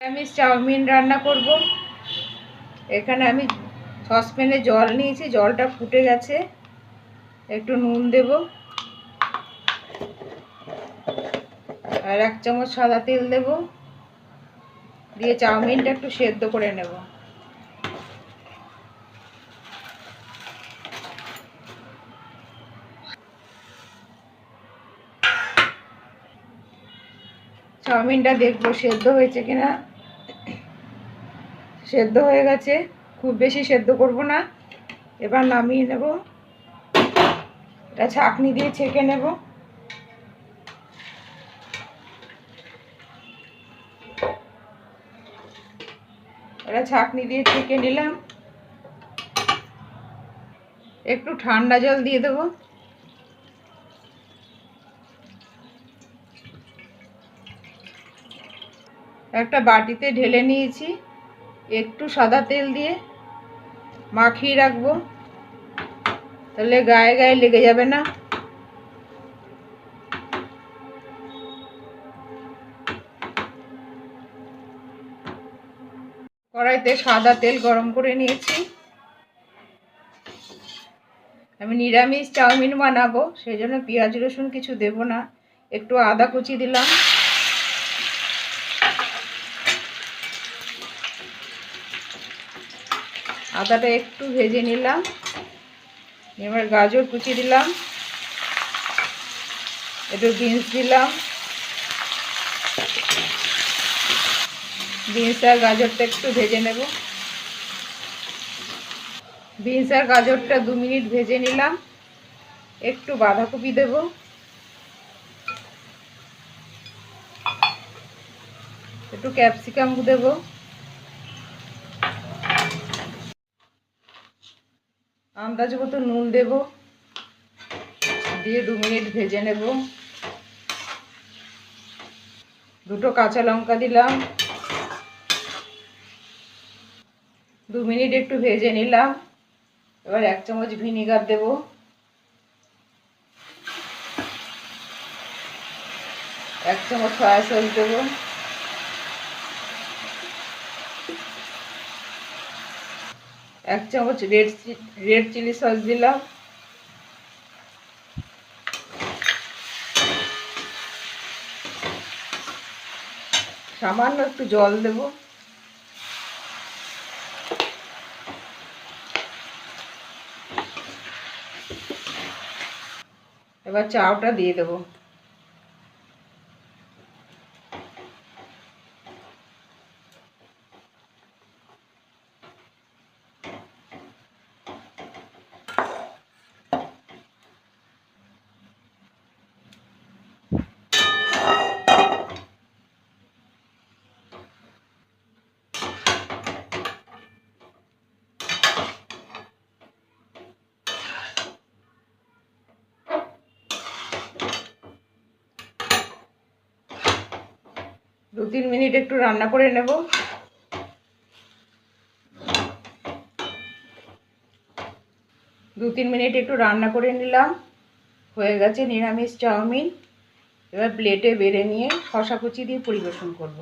আমি চাউমিন রান্না করব। এখানে আমি সসপ্যানে জল নিয়েছি, জলটা ফুটে গেছে। একটু নুন দেব। আর এক চামচ সাদা তেল দেব। দিয়ে চাউমিনটা একটু সেদ্ধ করে নেব। চাউমিনটা দেখব সেদ্ধ হয়েছে কিনা। সেদ্ধ হয়ে গেছে। খুব বেশি সেদ্ধ করব না। এবার নামিয়ে নেব। এটা ছাঁকনি দিয়ে ছেঁকে নেব। এটা ছাঁকনি দিয়ে ছেঁকে নিলাম। একটু ঠান্ডা জল দিয়ে দেবো। একটা বাটিতে ঢেলে নিয়েছি। একটু সাদা তেল দিয়ে মাখিয়ে রাখব। তাহলে গায়ে গায়ে লেগে যাবে না। কড়াইতে সাদা তেল গরম করে নিয়েছি। আমি নিরামিষ চাউমিন বানাবো, সেই জন্য পেঁয়াজ রসুন কিছু দেব না। একটু আদা কুচি দিলাম। আদাটা একটু ভেজে নিলাম। এবার গাজর কুচি দিলাম। একটু বিনস দিলাম। বিনস আর গাজরটা একটু ভেজে নেব। বিনস আর গাজরটা দু মিনিট ভেজে নিলাম। একটু বাঁধাকপি দেব। একটু ক্যাপসিকাম দেবো। আন্দাজ মতো নুন দেব, দিয়ে দু মিনিট ভেজে নেব। দুটো কাঁচা লঙ্কা দিলাম। দু মিনিট একটু ভেজে নিলাম। এবার এক চামচ ভিনিগার দেব। এক চামচ সয়া সস দেবো। এক চামচ রেড রেড চিলি সস দিলাম। সামান্য একটু জল দেব। এবার চাউটা দিয়ে দেবো। দু তিন মিনিট একটু রান্না করে নেব। দু তিন মিনিট একটু রান্না করে নিলাম। হয়ে গেছে নিরামিষ চাউমিন। এবার প্লেটে বেড়ে নিয়ে খসা কুচি দিয়ে পরিবেশন করব।